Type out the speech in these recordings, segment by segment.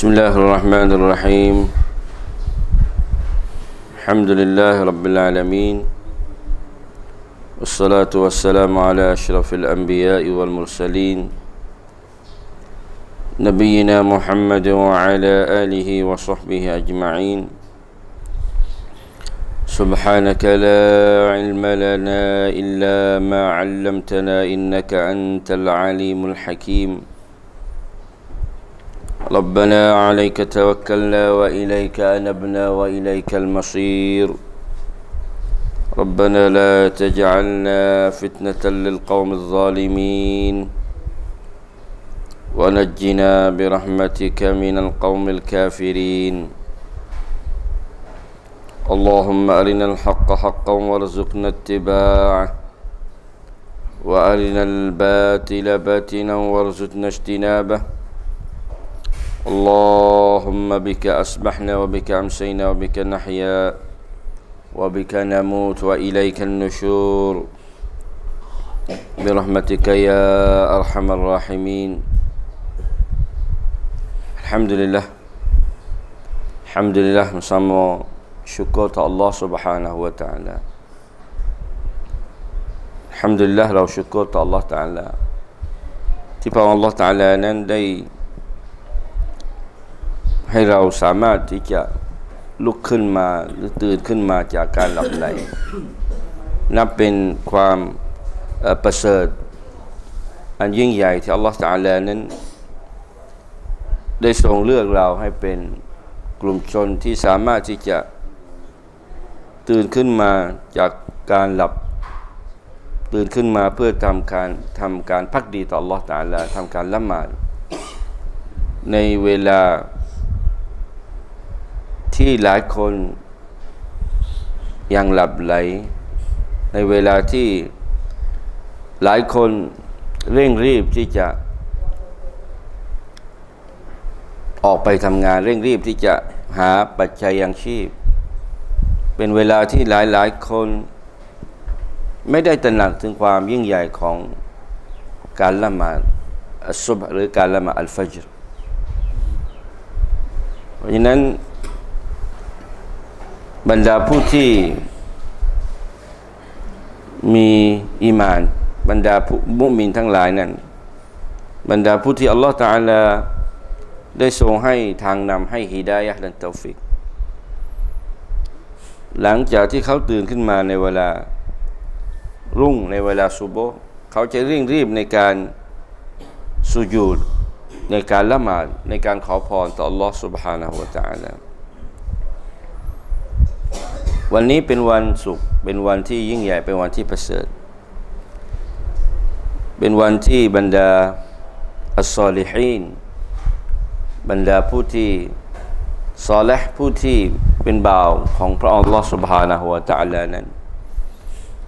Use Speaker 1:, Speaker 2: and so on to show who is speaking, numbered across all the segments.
Speaker 1: بسم الله الرحمن الرحيم الحمد لله رب العالمين والصلاة والسلام على أشرف الأنبياء والمرسلين نبينا محمد وعلى آله وصحبه أجمعين سبحانك لا علم لنا إلا ما علمتنا إنك أنت العليم الحكيم ربنا عليك توكلنا وإليك أنبنا وإليك المصير. ربنا لا تجعلنا فتنة للقوم الظالمين. ونجنا برحمتك من القوم الكافرين. اللهم أرنا الحق حقا وارزقنا اتباعه. وأرنا الباطل باطلا وارزقنا اجتنابه. اللهم بك أصبحنا وبك أمسينا وبك نحيا وبك نموت وإليك النشور برحمتك يا أرحم الراحمين الحمد لله الحمد لله bersama syukur tak Allah Subhanahu wa taala Alhamdulillah เราชุกรต่อ Allah Taala ที่พระองค์ Allah Taala นั้นได้ ให้เราสามารถที่จะลุกขึ้นมาหรือตื่นขึ้นมาจากการหลับไหลนับเป็นความประเสริฐ อันยิ่งใหญ่ที่อัลลอฮฺตาลานั้น ได้ทรงเลือกเราให้เป็นกลุ่มชนที่สามารถที่จะตื่นขึ้นมาจากการหลับ ตื่นขึ้นมาเพื่อทำการทำการพักดีต่อ Allah ตาลาทำการละหมาดในเวลา ที่หลายคนยังหลับไหล ในเวลาที่หลายคนเร่งรีบที่จะ ออกไปทำงานเร่งรีบที่จะหาปัจจัยยังชีพ เป็นเวลาที่หลายหลายคน ไม่ได้ตระหนักถึงความยิ่งใหญ่ของการละหมาดอัลซุบหรือการละหมาดอัลฟัจรเพราะฉะนั้น บรรดาผู้ที่มีอีมาน บรรดาผู้มุมินทั้งหลายนั้น บรรดาผู้ที่อัลลอฮฺตาลาได้ทรงให้ทางนำให้ฮิดายะและเตาฟิก หลังจากที่เขาตื่นขึ้นมาในเวลารุ่งในเวลาซุโบเขาจะเร่งรีบในการสุญูดในการละหมาดในการขอพรต่อ Allah سبحانه และ تعالى วันนี้เป็นวันศุกร์เป็นวันที่ยิ่งใหญ่เป็นวันที่ประเสริฐ เป็นวันที่บรรดาอัสซอลิฮีนบรรดาผู้ที่ซอลห์ผู้ที่เป็นบ่าวของพระอัลลอฮ์ سبحانه และ تعالى นั้น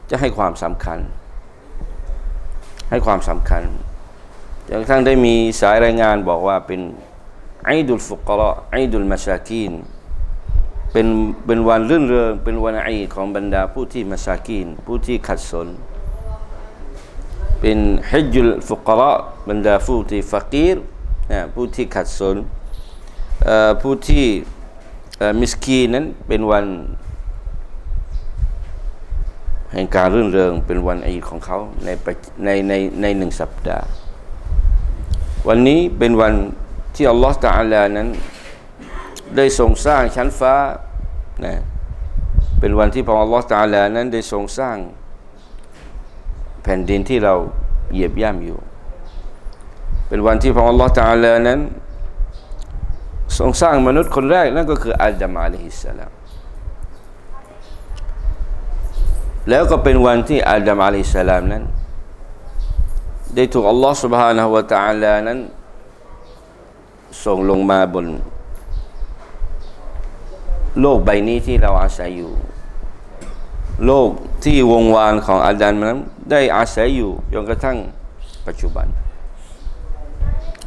Speaker 1: จะให้ความสำคัญ ให้ความสำคัญจนกระทั่งได้มีสายรายงานบอกว่าเป็นไอดุลฟุกระไอดุลมาชากีน เป็นเป็นวันรื่นเริงเป็นวันอีของบรรดาผู้ที่มาซากีน ผู้ที่ขัดสน เป็นฮิจุลฟุกระบรรดาผู้ที่ฟักีรผู้ที่ขัดสนผู้ที่มิสกีนั้นเป็นวันแห่งการรื่นเริงเป็นวันอีของเขาในในในในหนึ่งสัปดาห์ วันนี้เป็นวันที่อัลลอฮฺตาลานั้น ได้ทรงสร้างชั้นฟ้านะเป็นวันที่พระอัลลอฮฺตาลานั้นได้ทรงสร้างแผ่นดินที่เราเหยียบย่ำอยู่ เป็นวันที่พระอัลลอฮฺตาลานั้นทรงสร้างมนุษย์คนแรกนั่นก็คืออาดัมอะลัยฮิสสลามแล้วก็เป็นวันที่อาดัมอะลัยฮิสสลามนั้นได้ถูกอัลลอฮฺ سبحانه และ تعالى นั้นส่งลงมาบน โลกใบนี้ที่เราอาศัยอยู่ โลกที่วงวานของอาดัมนั้นได้อาศัยอยู่จนกระทั่งปัจจุบัน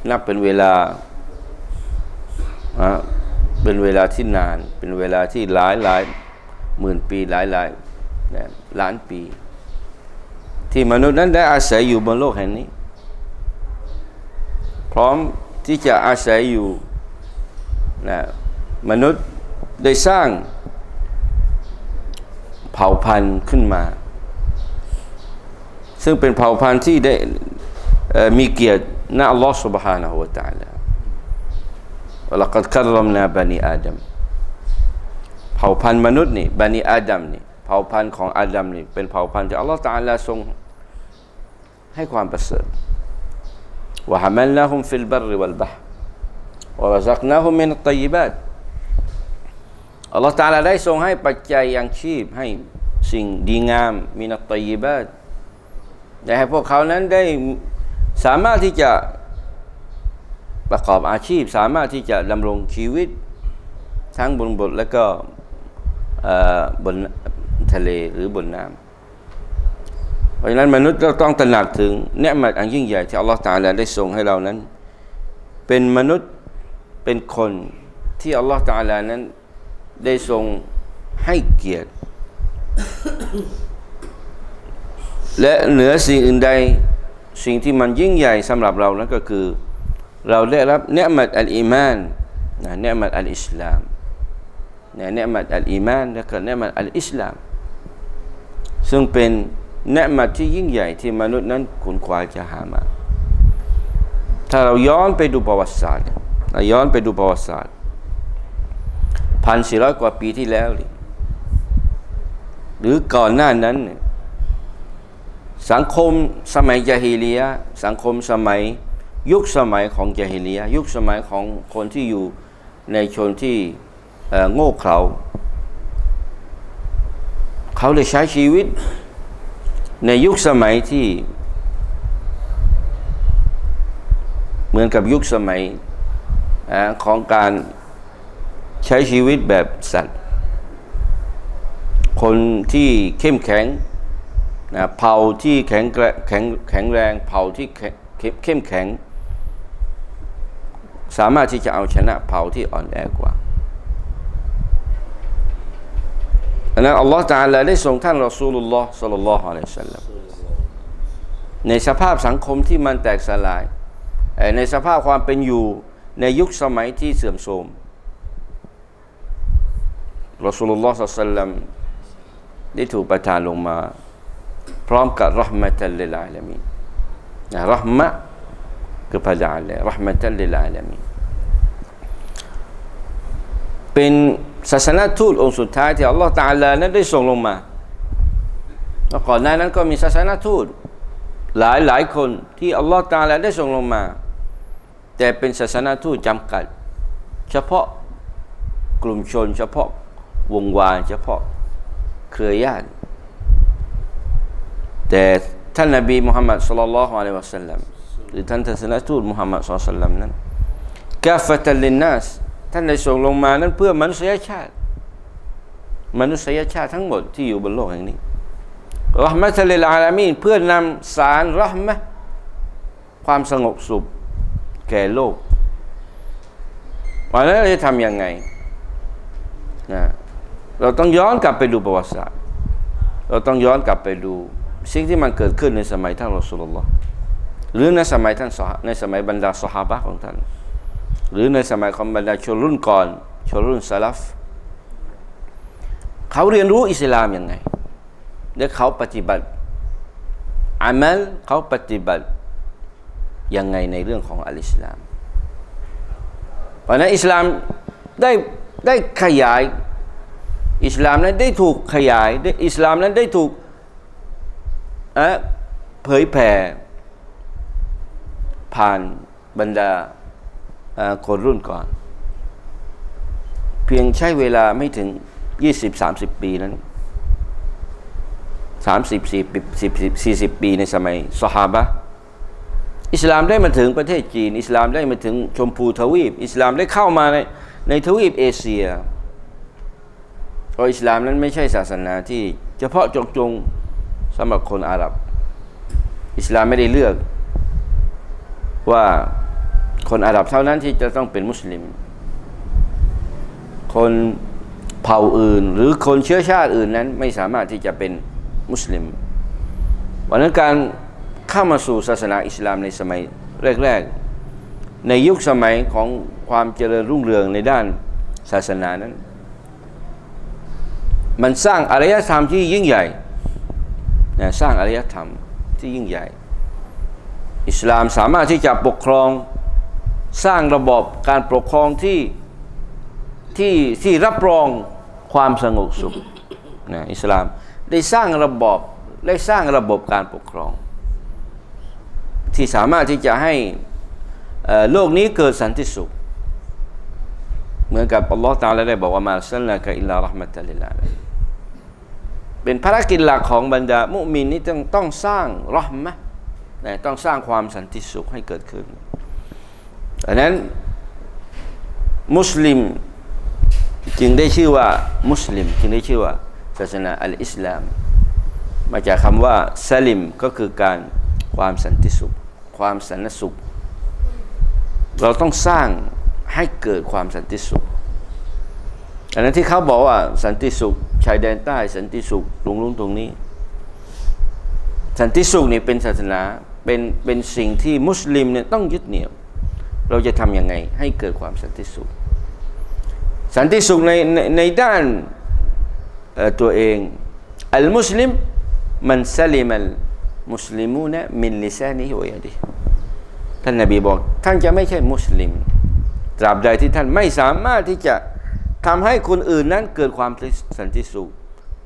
Speaker 1: นับเป็นเวลาเป็นเวลาที่นาน เป็นเวลาที่หลายหลายหมื่นปีหลายหลายล้านปี ที่มนุษย์นั้นได้อาศัยอยู่บนโลกแห่งนี้ พร้อมที่จะอาศัยอยู่นะมนุษย์ ได้สร้างเผ่าพันธุ์ขึ้นมา ซึ่งเป็นเผ่าพันธุ์ที่ได้เอ่อมีเกียรติณอัลลอฮ์ سبحانه และ تعالى ولقد كرمنا بني آدم เผ่าพันธุ์มนุษย์นี่บันิอาดัมนี่เผ่าพันธุ์ของอาดัมนี่เป็นเผ่าพันธุ์ที่อัลลอฮ์ตะอาลาทรงให้ความประเสริฐ وحملناهم في البر والبحر ورزقناهم من الطيبات อัลลอฮ์ตะ อาลาได้ทรงให้ปัจจัยยังชีพให้สิ่งดีงามมีนัตตยิบาตได้ให้พวกเขานั้นได้สามารถที่จะประกอบอาชีพ สามารถที่จะดำรงชีวิตทั้งบนบกและก็บนทะเลหรือบนน้ำเพราะฉะนั้นมนุษย์เราต้องตระหนักถึงเนืมัดอันยิ่งใหญ่ที่อัลลอฮฺตาลาได้ทรงให้เรานั้น เป็นมนุษย์เป็นคนที่อัลลอฮฺตาลานั้น ได้ทรงให้เกียรติ และเหนือสิ่งอื่นใดสิ่งที่มันยิ่งใหญ่สำหรับเรานั้นก็คือ เราได้รับเนืมัดอัลอีมานนะเนืมัดอัลอิสลามนะเนืมัดอัลอีมานและก็เนืมัดอัลอิสลาม ซึ่งเป็นเนืมัดที่ยิ่งใหญ่ที่มนุษย์นั้นขุนขวายจะหามา ถ้าเราย้อนไปดูประวัติศาสตร์เราย้อนไปดูประวัติศาสตร์ พันสี่ร้อยกว่าปีที่แล้ว หรือก่อนหน้านั้น สังคมสมัยจาฮิเลีย สังคมสมัยยุคสมัยของจาฮิเลีย ยุคสมัยของคนที่อยู่ในชนที่โง่เขลาเขาเลยใช้ชีวิตในยุคสมัยที่ เหมือนกับยุคสมัยของการ ใช้ชีวิตแบบสัตว์ คนที่เข้มแข็งนะเผ่าที่แข็งแกร่งแข็งแข็งแรง เผ่าที่เข้มแข็ง สามารถที่จะเอาชนะเผ่าที่อ่อนแอกว่าอันนั้นอัลลอฮฺตาลาได้ส่งท่านรอซูลุลลอฮ์สัลลัลลอฮุอะลัยฮิสัลลัมในสภาพสังคมที่มันแตกสลาย ในสภาพความเป็นอยู่ในยุคสมัยที่เสื่อมโทรม รอซูลุลลอฮ์สัลลัลลอฮุอะลัยฮิวะสัลลัมได้ถูกประทานลงมา พร้อมกับรหมะตัลลิลอาลามีนะรหมะ kepada Allah rahmatan lil alamin เป็นศาสนาทูตองค์สุดท้ายที่อัลลอฮฺตาลานั้นได้ส่งลงมาแล้วก่อนหน้านั้นก็มีศาสนาทูตหลายหลายคนที่อัลลอฮฺตาลาได้ส่งลงมา แต่เป็นศาสนาทูตจำกัด เฉพาะกลุ่มชนเฉพาะ วงวานเฉพาะเครือญาติ แต่ท่านนบีมุฮัมมัดสุลลัลลอฮุอะลัยฮิวะสัลลัมหรือท่านศาสนาทูตมุฮัมมัดสุลลัลลัมนั้นกาฟตัลลินนัสท่านได้ส่งลงมานั้นเพื่อมนุษยชาติ มนุษยชาติทั้งหมดที่อยู่บนโลกแห่งนี้รหมะตัลลิลอาลามีนเพื่อนำสารรหมะความสงบสุขแก่โลกวันนั้นเราจะทำยังไงนะ เราต้องย้อนกลับไปดูประวัติศาสตร์ เราต้องย้อนกลับไปดู สิ่งที่มันเกิดขึ้นในสมัยท่านรอสูลุลลอฮ์หรือในสมัยท่านซอฮาในสมัยบรรดาสหายของท่าน หรือในสมัยของบรรดาชนรุ่นก่อนชนรุ่นสลัฟเขาเรียนรู้อิสลามยังไงและเขาปฏิบัติอามัลเขาปฏิบัติยังไงในเรื่องของอัลอิสลาม เพราะนั้นอิสลามได้ได้ขยาย อิสลามนั้นได้ถูกขยายได้อิสลามนั้นได้ถูกเผยแผ่ผ่านบรรดาคนรุ่นก่อน เพียงใช้เวลาไม่ถึง 20-30 ปีนั้น 30 40 40ปีในสมัยสฮาบะอิสลามได้มาถึงประเทศจีน อิสลามได้มาถึงชมพูทวีป อิสลามได้เข้ามาในในทวีปเอเชีย เพราะอิสลามนั้นไม่ใช่ศาสนาที่เฉพาะจงจงสำหรับคนอาหรับ อิสลามไม่ได้เลือก ว่าคนอาหรับเท่านั้นที่จะต้องเป็นมุสลิม คนเผ่าอื่น หรือคนเชื้อชาติอื่นนั้นไม่สามารถที่จะเป็นมุสลิมวันนั้นการเข้ามาสู่ศาสนาอิสลามในสมัยแรกๆ ในยุคสมัยของความเจริญรุ่งเรืองในด้านศาสนานั้น มันสร้างอารยธรรมที่ยิ่งใหญ่นะสร้างอารยธรรมที่ยิ่งใหญ่ อิสลามสามารถที่จะปกครองสร้างระบบการปกครองที่ที่ที่รับรองความสงบสุขนะอิสลามได้สร้างระบบได้สร้างระบบการปกครอง ที่สามารถที่จะให้โลกนี้เกิดสันติสุข มือนกับอัลลอฮ์ตาลาได้บอกว่ามาสัลลักอิลลา rah มะตัลิลลาเป็นภารกิจหลักของบรรดามุมินนี่ต้องต้องสร้างรหมะนะต้องสร้างความสันติสุขให้เกิดขึ้นดังนั้นมุสลิมจึงได้ชื่อว่ามุสลิม จึงได้ชื่อว่าศาสนาอัลอิสลาม มาจากคำว่าซาลิมก็คือการความสันติสุข ความสันติสุข เราต้องสร้าง ให้เกิดความสันติสุขอันนั้นที่เขาบอกว่าสันติสุขชายแดนใต้สันติสุขตรงนู้นตรงนี้ สันติสุขนี่เป็นศาสนาเป็นเป็นสิ่งที่มุสลิมเนี่ยต้องยึดเหนี่ยว เราจะทำยังไงให้เกิดความสันติสุข สันติสุขในในในด้านตัวเองอัลมุสลิมมันซาลิมัลมุสลิมูนะมินลิซานิฮิวยะดิฮิท่านนบีบอก ท่านจะไม่ใช่มุสลิม ตราบใดที่ท่านไม่สามารถที่จะทำให้คนอื่นนั้นเกิดความสันติสุข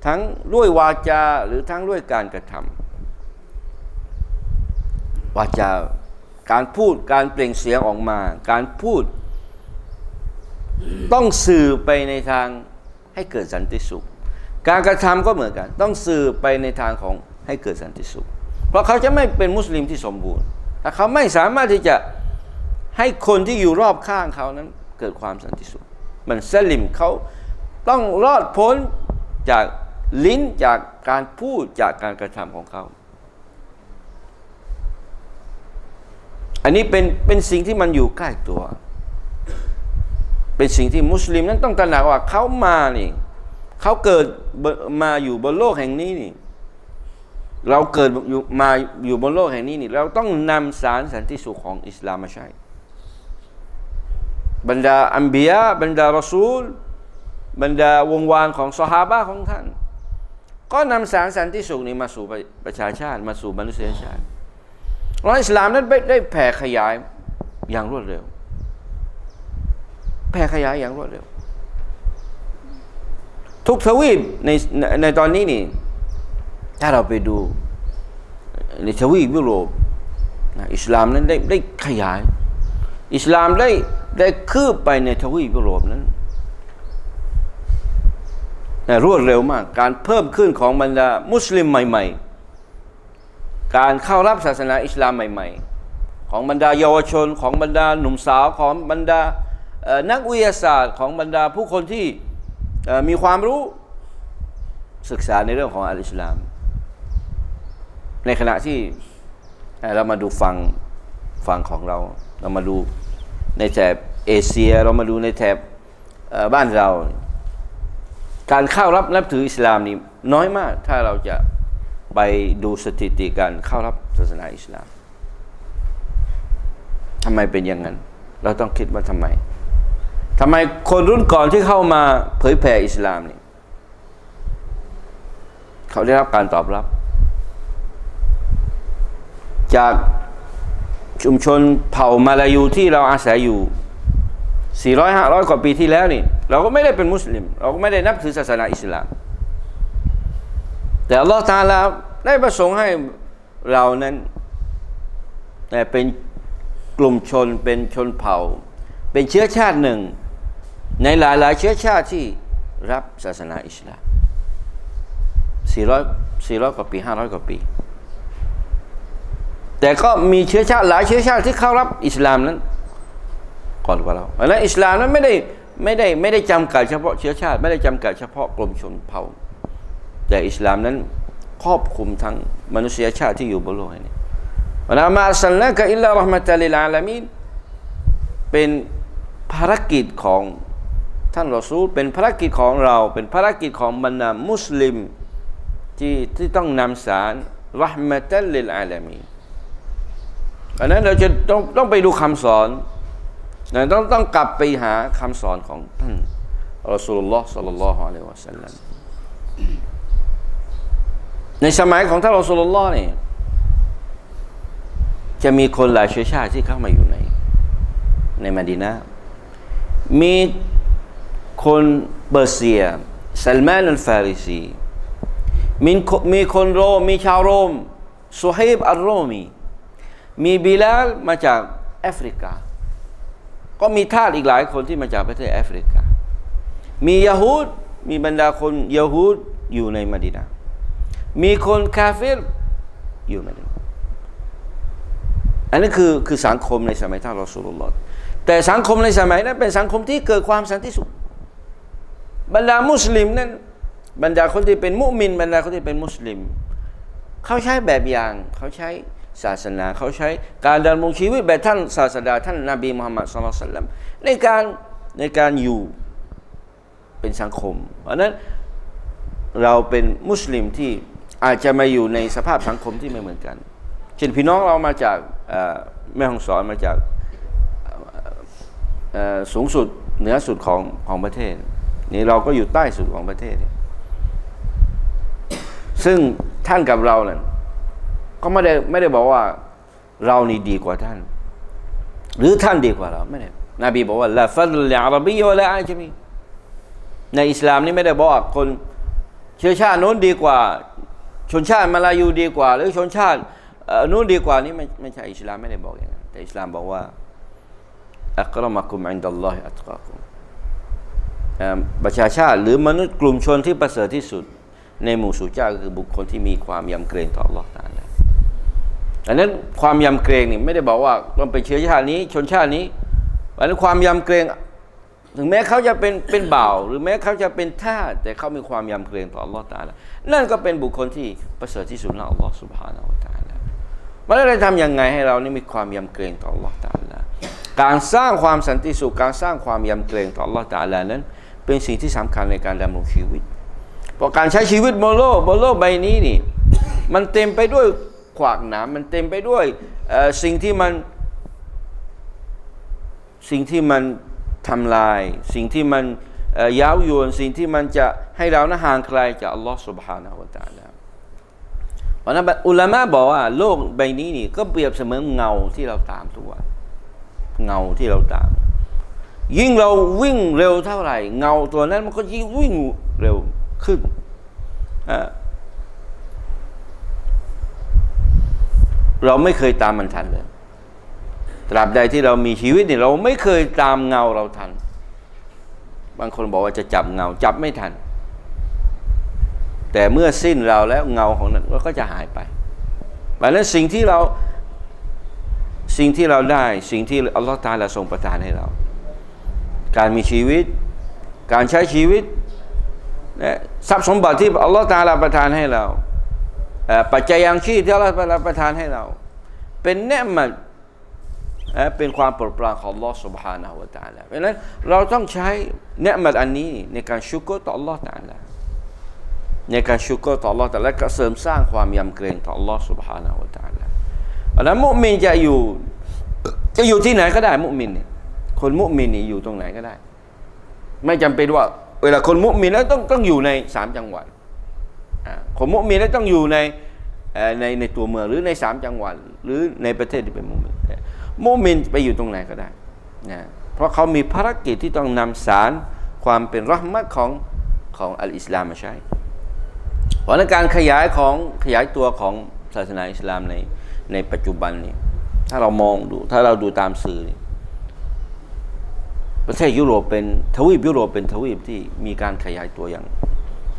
Speaker 1: ทั้งด้วยวาจาหรือทั้งด้วยการกระทำวาจาการพูดการเปล่งเสียงออกมา การพูด ต้องสื่อไปในทางให้เกิดสันติสุข การกระทำก็เหมือนกัน ต้องสื่อไปในทางของให้เกิดสันติสุข เพราะเขาจะไม่เป็นมุสลิมที่สมบูรณ์ถ้าเขาไม่สามารถที่จะ ให้คนที่อยู่รอบข้างเขานั้น เกิดความสันติสุข มันสลิมเขาต้องรอดพ้นจากลิ้นจากการพูดจากการกระทำของเขา อันนี้เป็นเป็นสิ่งที่มันอยู่ใกล้ตัว เป็นสิ่งที่มุสลิมนั้นต้องตระหนักว่าเขามานี่เขาเกิดมาอยู่บนโลกแห่งนี้นี่ เราเกิดอยู่มาอยู่บนโลกแห่งนี้นี่ เราต้องนำสารสันติสุขของอิสลามมาใช้ บรรดาอัมบียะบรรดารอซูล บรรดาวงวานของสหาบะของท่าน ก็นำสารสันติสุขนี้มาสู่ประชาชาติมาสู่มนุษยชาติแล้วอิสลามนั้นได้แผ่ขยายอย่างรวดเร็ว แผ่ขยายอย่างรวดเร็ว ทุกทวีปในในตอนนี้นี่ ถ้าเราไปดูในทวีปยุโรปอิสลามนั้นได้ได้ขยาย อิสลามได้ได้คืบไปในทวีปยุโรปนั้นรวดเร็วมาก การเพิ่มขึ้นของบรรดามุสลิมใหม่ ๆ การเข้ารับศาสนาอิสลามใหม่ ๆ ของบรรดาเยาวชนของบรรดาหนุ่มสาวของบรรดานักวิทยาศาสตร์ของบรรดาผู้คนที่มีความรู้ศึกษาในเรื่องของอัลอิสลาม ในขณะที่เอ่อเรามาดูฝั่งฝั่งของเรา เรามาดูในแถบเอเชียเรามาดูในแถบบ้านเรา การเข้ารับนับถืออิสลามนี่น้อยมากถ้าเราจะไปดูสถิติการเข้ารับศาสนาอิสลามทำไมเป็นอย่างนั้น เราต้องคิดว่าทำไมทำไมคนรุ่นก่อนที่เข้ามาเผยแผ่อิสลามนี่เขาได้รับการตอบรับ จาก ชุมชนเผ่ามาลายูที่เราอาศัยอยู่ 400 500 กว่าปีที่แล้วนี่ เราก็ไม่ได้เป็นมุสลิม เราก็ไม่ได้นับถือศาสนาอิสลาม แต่อัลลอฮฺตาลาได้ประสงค์ให้เรานั้นเป็นกลุ่มชนเป็นชนเผ่า เป็นเชื้อชาติหนึ่ง ในหลาย ๆ เชื้อชาติที่รับศาสนาอิสลาม400 400 กว่าปี 500 กว่าปี แต่ก็มีเชื้อชาติหลายเชื้อชาติที่เข้ารับอิสลามนั้น ก่อนกว่าเราเพราะฉะนั้นอิสลามนั้นไม่ได้ไม่ได้ไม่ได้จำกัดเฉพาะเชื้อชาติ ไม่ได้จำกัดเฉพาะกลุ่มชนเผ่า แต่อิสลามนั้นครอบคลุมทั้งมนุษยชาติที่อยู่บนโลกนี้วะนามาสัลลักะอิลลารหมะตัลิลอาลามีนเป็นภารกิจของท่านรอซูลเป็นภารกิจของเรา เป็นภารกิจของบรรดามุสลิมที่ที่ต้องนำสารรหมะตัลิลอาลามีน อันนั้นเราจะต้องต้องไปดูคำสอนนะต้องต้องกลับไปหาคำสอนของท่านอสูลุลลอฮ์สัลลัลลอฮุอะลัยฮิวะสัลลัมในสมัยของท่านรอสูลุลลอฮ์เนี่ยจะมีคนหลายเชื้อชาติที่เข้ามาอยู่ใน ในมดีนามีคนเปอร์เซียซัลมานอัลฟาริซีมีมีคนโรมมีชาวโรมสุฮัยบอัลโรมี มีบิลาลมาจากแอฟริกา ก็มีทาสอีกหลายคนที่มาจากประเทศแอฟริกา มียะฮูดมีบรรดาคนยะฮูดอยู่ในมดีนา มีคนคาเฟรอยู่มดีนาอันนี้คือคือสังคมในสมัยท่านรอสูลุลลอฮ์แต่สังคมในสมัยนั้นเป็นสังคมที่เกิดความสันติสุข บรรดามุสลิมนั้นบรรดาคนที่เป็นมุมิน บรรดาคนที่เป็นมุสลิม เขาใช้แบบอย่างเขาใช้ ศาสนาเขาใช้การดำรงชีวิตแบบท่านศาสดาท่านนบีมุฮัมมัดสุลลัลลัมในการในการอยู่เป็นสังคมเพราะนั้นเราเป็นมุสลิมที่อาจจะมาอยู่ในสภาพสังคมที่ไม่เหมือนกัน เช่นพี่น้องเรามาจากแม่ฮ่องสอนมาจากสูงสุดเหนือสุดของของประเทศ นี่เราก็อยู่ใต้สุดของประเทศ ซึ่งท่านกับเราเนี่ย ก็ไม่ได้ไม่ได้บอกว่าเรานี่ดีกว่าท่าน หรือท่านดีกว่าเราไม่ได้นบีบอกว่าละฟัดลอาหรับีวะละอาจมีในอิสลามนี่ไม่ได้บอกว่าคนเชื้อชาติโน้นดีกว่า ชนชาติมาลายูดีกว่า หรือชนชาติโน้นดีกว่านี่ไม่ไม่ใช่อิสลามไม่ได้บอกอย่างนั้นแต่อิสลามบอกว่าอัครมักุมอินดัลลอฮิอัตกาคุมประชาชาติหรือมนุษย์กลุ่มชนที่ประเสริฐที่สุด ในหมู่สู่เจ้าคือบุคคลที่มีความยำเกรงต่อ Allah ตาล อันนั้นความยำเกรงนี่ไม่ได้บอกว่าต้องเป็นเชื้อชาตินี้ชนชาตินี้อันนั้นความยำเกรง ถึงแม้เขาจะเป็นเป็นบ่าว หรือแม้เขาจะเป็นท่าแต่เขามีความยำเกรงต่ออัลลอฮ์ตาละนั่นก็เป็นบุคคลที่ประเสริฐที่สุดในอัลลอฮ์สุบฮานาอัลตาละมันเราทำยังไงให้เรานี่มีความยำเกรงต่ออัลลอฮ์ตาละการสร้างความสันติสุขการสร้างความยำเกรงต่ออัลลอฮ์ตาละนั้น เป็นสิ่งที่สำคัญในการดำรงชีวิตเพราะการใช้ชีวิตโมโลโมโลใบนี้นี่มันเต็มไปด้วย ขวากหนามมันเต็มไปด้วยสิ่งที่มันสิ่งที่มันทำลาย สิ่งที่มันย้าวยวนสิ่งที่มันจะให้เรานะห่างไกลจากอัลลอฮ์ سبحانه และ تعالى เพราะนั้นอุลามะบอกว่า โลกใบนี้นี่ก็เปรียบเสมือนเงาที่เราตามทุกวันเงาที่เราตาม ยิ่งเราวิ่งเร็วเท่าไหร่ เงาตัวนั้นมันก็ยิ่งวิ่งเร็วขึ้น เราไม่เคยตามมันทันเลย ตราบใดที่เรามีชีวิตเนี่ยเราไม่เคยตามเงาเราทัน บางคนบอกว่าจะจับเงาจับไม่ทัน แต่เมื่อสิ้นเราแล้วเงาของนั้นก็จะหายไปดังนั้นสิ่งที่เราสิ่งที่เราได้สิ่งที่อัลลอฮฺตาลาทรงประทานให้เรา การมีชีวิต การใช้ชีวิตทรัพย์สมบัติที่อัลลอฮฺตาลาประทานให้เรา ปัจจัยยังชีพที่เราประทานให้เรา เป็นแนมัดเป็นความโปรดปรานของลอสุบฮานะฮุวาตาลาเพราะนั้นเราต้องใช้เนมัดอันนี้ในการชุกรต่อ Allah ตาลาในการชุกรต่อ Allah ตาลาก็เสริมสร้างความยำเกรงต่อ Allah s u b h a n a h u wa Taala แล้วมุมินจะอยู่จะอยู่ที่ไหนก็ได้มุมินคนมุมินนี่อยู่ตรงไหนก็ได้ ไม่จำเป็นว่า เวลาคนมุมินแล้วต้องต้องอยู่ในสามจังหวัด คนมุสลิมแล้วต้องอยู่ในในในตัวเมืองหรือในสามจังหวัดหรือในประเทศที่เป็นมุสลิมมุสลิมไปอยู่ตรงไหนก็ได้นะเพราะเขามีภารกิจที่ต้องนำสารความเป็นรัหมัดของของอัลอิสลามมาใช้เพราะในการขยายของขยายตัวของศาสนาอิสลามในในปัจจุบันนี้ถ้าเรามองดูถ้าเราดูตามสื่อ ประเทศยุโรปเป็นทวีปยุโรปเป็นทวีปที่มีการขยายตัวอย่าง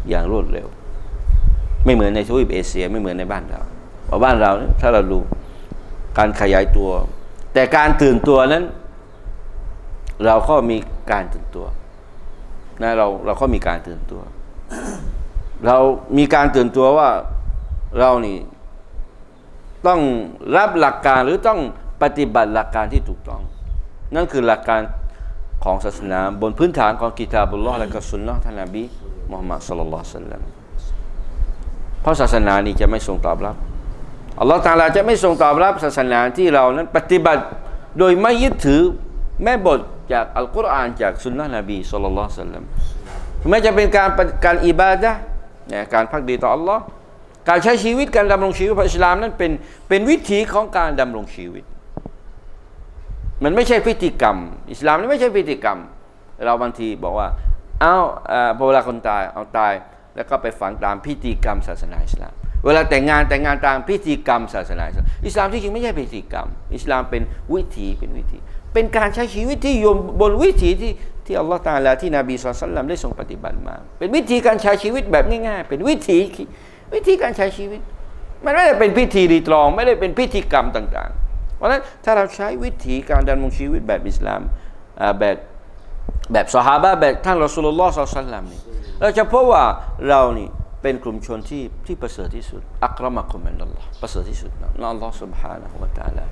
Speaker 1: อย่างรวดเร็ว ไม่เหมือนในทวีปเอเชียไม่เหมือนในบ้านเราเพราะบ้านเราถ้าเราดูการขยายตัว แต่การตื่นตัวนั้น เราก็มีการตื่นตัวนะเราเราก็มีการตื่นตัว เรามีการตื่นตัวว่าเรานี่ต้องรับหลักการหรือต้องปฏิบัติหลักการที่ถูกต้อง นั่นคือหลักการของศาสนาบนพื้นฐานของกิตาบุลลอฮ์และก็สุนนะท่านนบีมุฮัมมัดสุลลัลสัลลัม เพราะศาสนานี้จะไม่ทรงตอบรับอัลลอฮ์ตาลาจะไม่ทรงตอบรับศาสนาที่เรานั้นปฏิบัติโดยไม่ยึดถือแม่บทจากอัลกุรอานจากสุนนะนบีสุลต่านละสัลลัมไม่จะเป็นการการอิบาดะห์เนี่ยการพักดีต่ออัลลอฮ์การใช้ชีวิตการดำรงชีวิตองอิสลามนั้นเป็นเป็นวิถีของการดำรงชีวิต มันไม่ใช่พิธีกรรม อิสลามนี่ไม่ใช่พิธีกรรม เราบางทีบอกว่าเอ้าเอ่อพอเวลาคนตายเอาตาย แล้วก็ไปฝังตามพิธีกรรมศาสนาอิสลาม เวลาแต่งงานแต่งงานตามพิธีกรรมศาสนาอิสลามอิสลามที่จริงไม่ใช่พิธีกรรม อิสลามเป็นวิถีเป็นวิถี เป็นการใช้ชีวิตที่อยู่บนวิถีที่ที่อัลลอฮฺตาลาที่นบีสุลต่านได้ทรงปฏิบัติมา เป็นวิธีการใช้ชีวิตแบบง่ายๆ เป็นวิถีวิธีการใช้ชีวิต มันไม่ได้เป็นพิธีรีตรอง ไม่ได้เป็นพิธีกรรมต่างๆ เพราะฉะนั้นถ้าเราใช้วิถีการดำรงชีวิตแบบอิสลามแบบแบบสหาบะแบบท่านรอสุลลอฮ์ศ็อลลัลลอฮุอะลัยฮิวะซัลลัมนี่ เราจะพบว่าเรานี่เป็นกลุ่มชนที่ที่ประเสริฐที่สุด อักรมะกุมมินัลลอฮ์ประเสริฐที่สุดนะอัลลอฮ์ سبحانه และ تعالى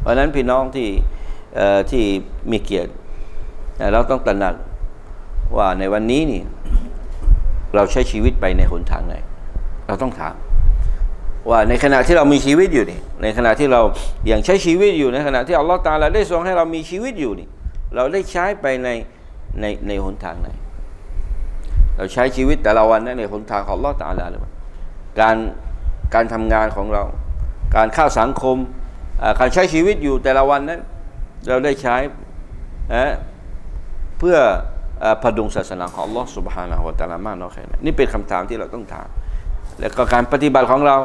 Speaker 1: เพราะฉะนั้นพี่น้องที่เอ่อที่มีเกียรตินะเราต้องตระหนักว่าในวันนี้นี่เราใช้ชีวิตไปในหนทางไหน เราต้องถาม ว่าในขณะที่เรามีชีวิตอยู่นี่ในขณะที่เรายังใช้ชีวิตอยู่ในขณะที่อัลลอฮฺตาลาได้ทรงให้เรามีชีวิตอยู่นี่เราได้ใช้ไปในในในหนทางไหน เราใช้ชีวิตแต่ละวันนั้นในงหนทางของลอตาลาเปล่าการการทำงานของเรา การเข้าสังคมการใช้ชีวิตอยู่แต่ละวันนั้น เราได้ใช้เพื่อพดุงศาสนาของลอสุบฮานาหัวตาลามากน้อยแค่ไหนนี่เป็นคำถามที่เราต้องถาม แล้วก็การปฏิบัติของเรา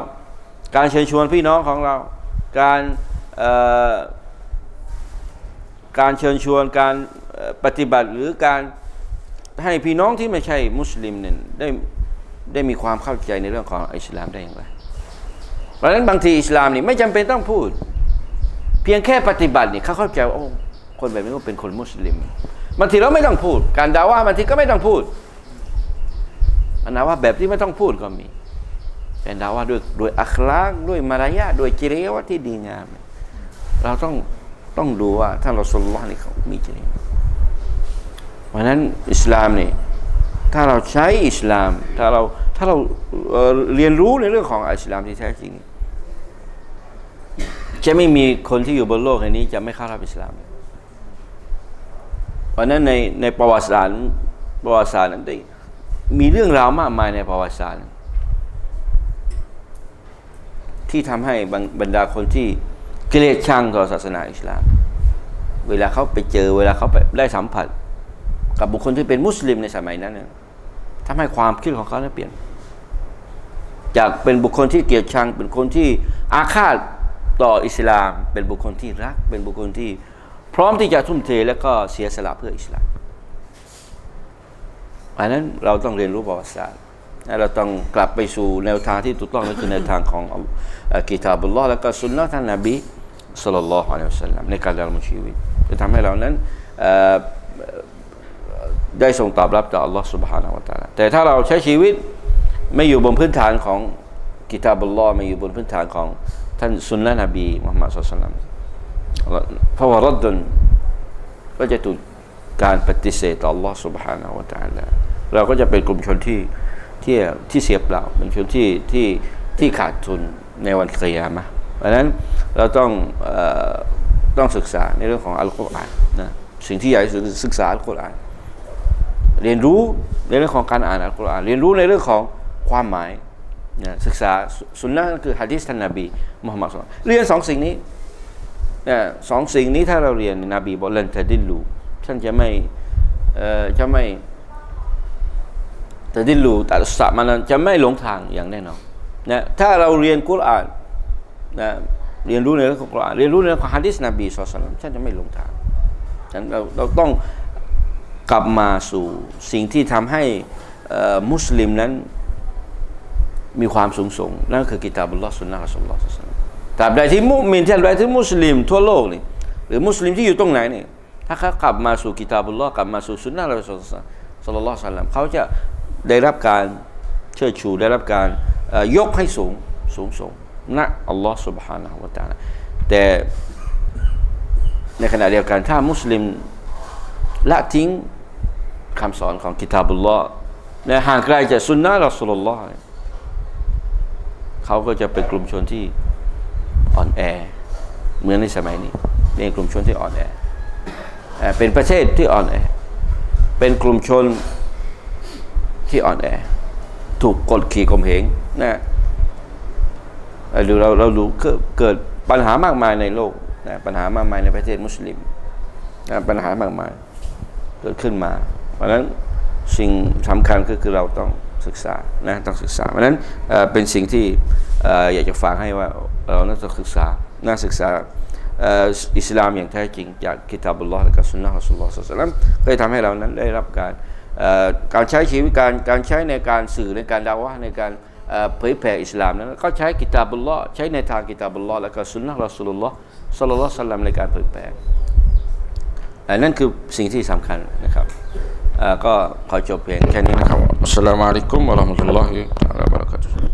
Speaker 1: การเชิญชวนพี่น้องของเรา การการเชิญชวนการปฏิบัติหรือการ ให้พี่น้องที่ไม่ใช่มุสลิมเนี่ยได้ได้มีความเข้าใจในเรื่องของอิสลามได้อย่างไร เพราะฉะนั้นบางทีอิสลามนี่ไม่จำเป็นต้องพูด เพียงแค่ปฏิบัตินี่เขาเข้าใจว่าโอ้คนแบบนี้ก็เป็นคนมุสลิมบางทีเราไม่ต้องพูด การด่าว่าบางทีก็ไม่ต้องพูดอันนะว่าแบบที่ไม่ต้องพูดก็มีเป็นดาว่าด้วยด้วยอัคลากด้วยมารยาด้วยจริยวัตรที่ดีงาม เราต้องต้องดูว่าท่านรอสุลลอฮ์นี่เขามีจริย เพราะนั้นอิสลามนี่ถ้าเราใช้อิสลาม ถ้าเราถ้าเราเเรียนรู้ในเรื่องของอิสลามที่แท้จริง จะไม่มีคนที่อยู่บนโลกในนี้จะไม่เข้ารับอิสลาม เพราะนั้นในในประวัติศาสตร์ประวัติศาสตร์นั้นได้มีเรื่องราวมากมายในประวัติศาสตร์ที่ทำให้บบรรดาคนที่เกลียดชังต่อศาสนาอิสลาม เวลาเขาไปเจอเวลาเขาไปได้สัมผัส กับบุคคลที่เป็นมุสลิมในสมัยนั้นเนี่ยทำให้ความคิดของเขาเปลี่ยน จากเป็นบุคคลที่เกลียดชัง เป็นคนที่อาฆาตต่ออิสลาม เป็นบุคคลที่รัก เป็นบุคคลที่พร้อมที่จะทุ่มเทและก็เสียสละเพื่ออิสลามอันนั้นเราต้องเรียนรู้ประวัติศาสตร์เราต้องกลับไปสู่แนวทางที่ถูกต้องนั่นคือแนวทางของอัลกิตาบุลลอฮ์และก็สุนนะท่านนบีสุลลัลลอฮุอะลัยฮิวสัลลัมในการดำรงชีวิตจะทำให้เรานั้น ได้ส่งตอบรับจากอัลลอฮ์ سبحانه และ تعالى แต่ถ้าเราใช้ชีวิตไม่อยู่บนพื้นฐานของกิตาบุลลอฮ์ไม่อยู่บนพื้นฐานของท่านสุนนะนบีมุฮัมมัดสุลลัลลัมเพราะว่ารัดดุนก็จะถูกการปฏิเสธต่อ Allah سبحانه และ تعالى เราก็จะเป็นกลุ่มชนที่ที่ที่เสียเปล่าเป็นชนที่ที่ที่ขาดทุนในวันเกียรมะห์เพราะฉะนั้นเราต้องเอ่อต้องศึกษาในเรื่องของอัลกุรอานนะสิ่งที่ใหญ่ที่สุดคือศึกษาอัลกุรอาน เรียนรู้ในเรื่องของการอ่านอัลกุรอานเรียนรู้ในเรื่องของความหมายนะศึกษาสุนนะคือฮะดีษท่านนบีมุฮัมมัดศ็อลลัลลอฮุลเรียนสองสิ่งนี้นะสองสิ่งนี้ถ้าเราเรียนนบีบอกลันตะดิลูท่านจะไม่เอ่อจะไม่ตะดิลลูตัดสัมันจะไม่หลงทางอย่างแน่นอนนะถ้าเราเรียนกุรอานนะเรียนรู้ในเรื่องของกุรอานเรียนรู้ในเรื่องของฮะดีษนบีศ็อลลัลลอฮุลัยฮิวะซัลลัมท่านจะไม่หลงทางฉะนั้นเราเราต้อง กลับมาสู่สิ่งที่ทำให้เอ่อมุสลิมนั้นมีความสูงส่งนั่นก็คือกิตาบุลลอฮ์สุนนะของสุลลัลลอฮุอะลัยฮิวะซัลลัมตราบใดที่มุมินตราบใดที่มุสลิมทั่วโลกนี่หรือมุสลิมที่อยู่ตรงไหนนี่ถ้าเขากลับมาสู่กิตาบุลลอฮ์กลับมาสู่สุนนะของสุลลัลลอฮุอะลัยฮิวะซัลลัมเขาจะได้รับการเชิดชูได้รับการเอ่อยกให้สูงสูงส่งนะอัลลอฮ์ سبحانه และ تعالى แต่ในขณะเดียวกันถ้ามุสลิม ละทิ้งคำสอนของกิตาบุลลอฮ์และห่างไกลจากสุนนะรอสุลลอฮ์เขาก็จะเป็นกลุ่มชนที่อ่อนแอ เหมือนในสมัยนี้ เป็นกลุ่มชนที่อ่อนแอ เป็นประเทศที่อ่อนแอ เป็นกลุ่มชนที่อ่อนแอ ถูกกดขี่ข่มเหงนะเอ่อหรือเราเราดูเกิดเกิดปัญหามากมายในโลกนะปัญหามากมายในประเทศมุสลิมนะปัญหามากมาย เกิดขึ้นมา เพราะฉะนั้นสิ่งสำคัญก็คือเราต้องศึกษานะต้องศึกษา เพราะฉะนั้นเเป็นสิ่งที่ออยากจะฝากให้ว่าเราน่าจะศึกษาน่าศึกษาอิสลามอย่างแท้จริงจากกิตาบุลลอฮ์และก็สุนนะของสุลลอฮ์สัลลัลลอฮุลัยฮิวะซัลลัมก็จะทำให้เรานั้นได้รับการเอ่อการใช้ชีวิตการการใช้ในการสื่อในการดาวะในการเผยแผ่อิสลามนั้นก็ใช้กิตาบุลลอฮ์ใช้ในทางกิตาบุลลอฮ์และก็สุนนะของสูลุลลอฮ์สัลลัลลอฮุอะลัยฮิวะซัลลัมในการเผยแผ่ นนั่นคือสิ่งที่สำคัญนะครับก็ขอจบเพียงแค่นี้นะครับอัสสลามุอะลัยกุมวะราะห์มะตุลลอฮิวะบะเราะกาตุฮ์